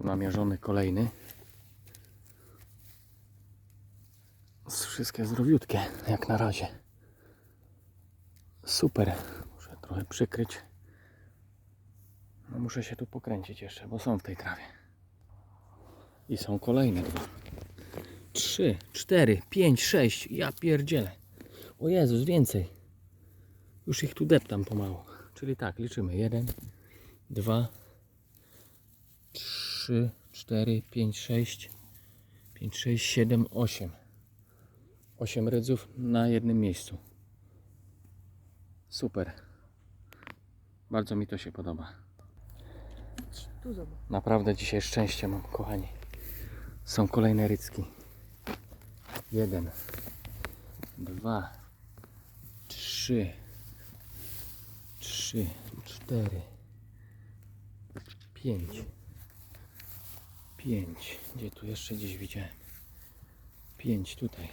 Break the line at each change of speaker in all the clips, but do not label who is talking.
Tu namierzony kolejny. Wszystkie zdrowiutkie, jak na razie. Super. Muszę trochę przykryć. No muszę się tu pokręcić jeszcze, bo są w tej trawie. I są kolejne dwa. Trzy, cztery, pięć, sześć. Ja pierdzielę. O Jezus, więcej. Już ich tu deptam pomału. Czyli tak, liczymy. Jeden, dwa, trzy, cztery, pięć, sześć, pięć, sześć, siedem, osiem. Osiem rydzów na jednym miejscu. Super. Bardzo mi to się podoba. Naprawdę dzisiaj szczęście mam, kochani. Są kolejne rycki. Jeden, dwa, trzy, trzy, cztery, pięć, pięć. Gdzie tu jeszcze gdzieś widziałem? Pięć tutaj.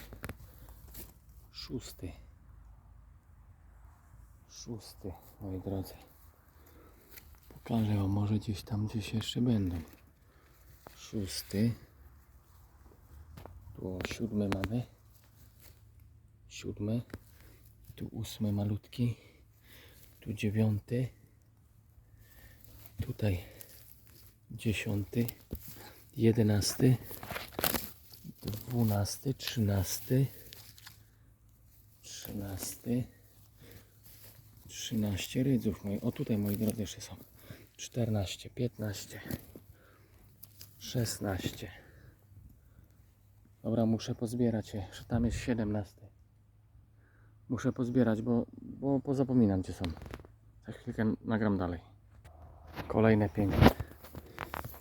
Szósty. Szósty, moi drodzy. Pokażę wam, może gdzieś tam gdzieś jeszcze będą. Szósty. Tu o, siódmy mamy. Siódmy. Tu ósmy malutki. Tu dziewiąty. Tutaj dziesiąty. Jedenasty. Dwunasty. Trzynasty. Trzynasty. Trzynaście rydzów. Moi. O tutaj moi drodzy jeszcze są. 14, 15, 16. Dobra, muszę pozbierać je. że Tam jest 17. Muszę pozbierać, bo, bo pozapominam gdzie są. Za chwilkę nagram dalej. Kolejne piękne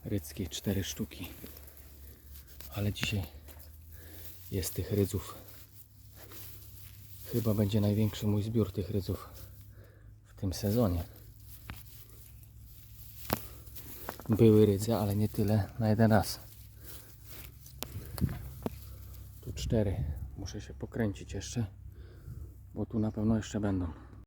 rycki, 4 sztuki. Ale dzisiaj jest tych rydzów. Chyba będzie największy mój zbiór tych rydzów w tym sezonie. Były rydze, ale nie tyle na jeden raz. Tu cztery. Muszę się pokręcić jeszcze, bo tu na pewno jeszcze będą.